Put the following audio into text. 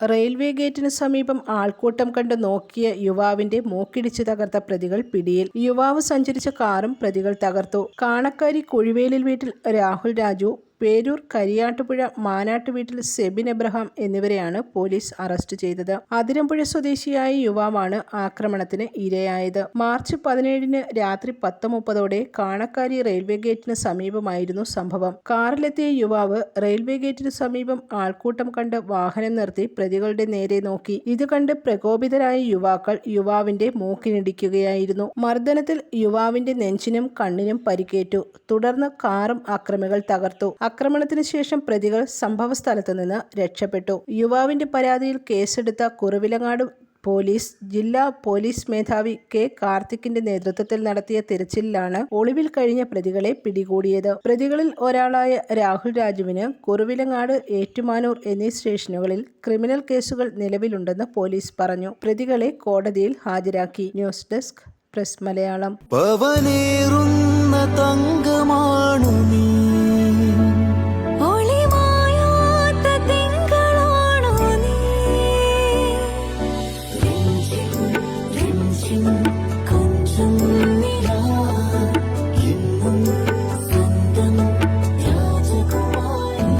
Railway ഗേറ്റിന് സമീപം ആൾക്കൂട്ടം കണ്ട് നോക്കിയ യുവാവിന്റെ മൂക്കിടിച്ചു തകർത്ത പ്രതികൾ പിടിയിൽ. യുവാവ് സഞ്ചരിച്ച കാറും പ്രതികൾ തകർത്തു. കാണക്കാരി കുഴിവേലിൽ വീട്ടിൽ രാഹുൽ രാജു പേരൂർ കരിയാട്ടുപുഴ മാനാട്ട് വീട്ടിൽ സെബിൻ എബ്രഹാം എന്നിവരെയാണ് പോലീസ് അറസ്റ്റ് ചെയ്തത്. അതിരമ്പുഴ സ്വദേശിയായ യുവാവാണ് ആക്രമണത്തിന് ഇരയായത്. മാർച്ച് പതിനേഴിന് രാത്രി പത്ത് മുപ്പതോടെ കാണക്കാരി റെയിൽവേ ഗേറ്റിന് സമീപമായിരുന്നു സംഭവം. കാറിലെത്തിയ യുവാവ് റെയിൽവേ ഗേറ്റിന് സമീപം ആൾക്കൂട്ടം കണ്ട് വാഹനം നിർത്തി പ്രതികളുടെ നേരെ നോക്കി. ഇത് കണ്ട് പ്രകോപിതരായ യുവാക്കൾ യുവാവിന്റെ മൂക്കിനിടിക്കുകയായിരുന്നു. മർദ്ദനത്തിൽ യുവാവിന്റെ നെഞ്ചിനും കണ്ണിനും പരിക്കേറ്റു. തുടർന്ന് കാറും അക്രമികൾ തകർത്തു. ആക്രമണത്തിന് ശേഷം പ്രതികൾ സംഭവസ്ഥലത്ത് നിന്ന് രക്ഷപ്പെട്ടു. യുവാവിന്റെ പരാതിയിൽ കേസെടുത്ത കുറവിലങ്ങാട് പോലീസ് ജില്ലാ പോലീസ് മേധാവി കെ കാർത്തിക്കിന്റെ നേതൃത്വത്തിൽ നടത്തിയ തിരച്ചിലിലാണ് ഒളിവിൽ കഴിഞ്ഞ പ്രതികളെ പിടികൂടിയത്. പ്രതികളിൽ ഒരാളായ രാഹുൽ രാജുവിന് കുറുവിലങ്ങാട് ഏറ്റുമാനൂർ എന്നീ സ്റ്റേഷനുകളിൽ ക്രിമിനൽ കേസുകൾ നിലവിലുണ്ടെന്ന് പോലീസ് പറഞ്ഞു. പ്രതികളെ കോടതിയിൽ ഹാജരാക്കി. News desk press Malayalam.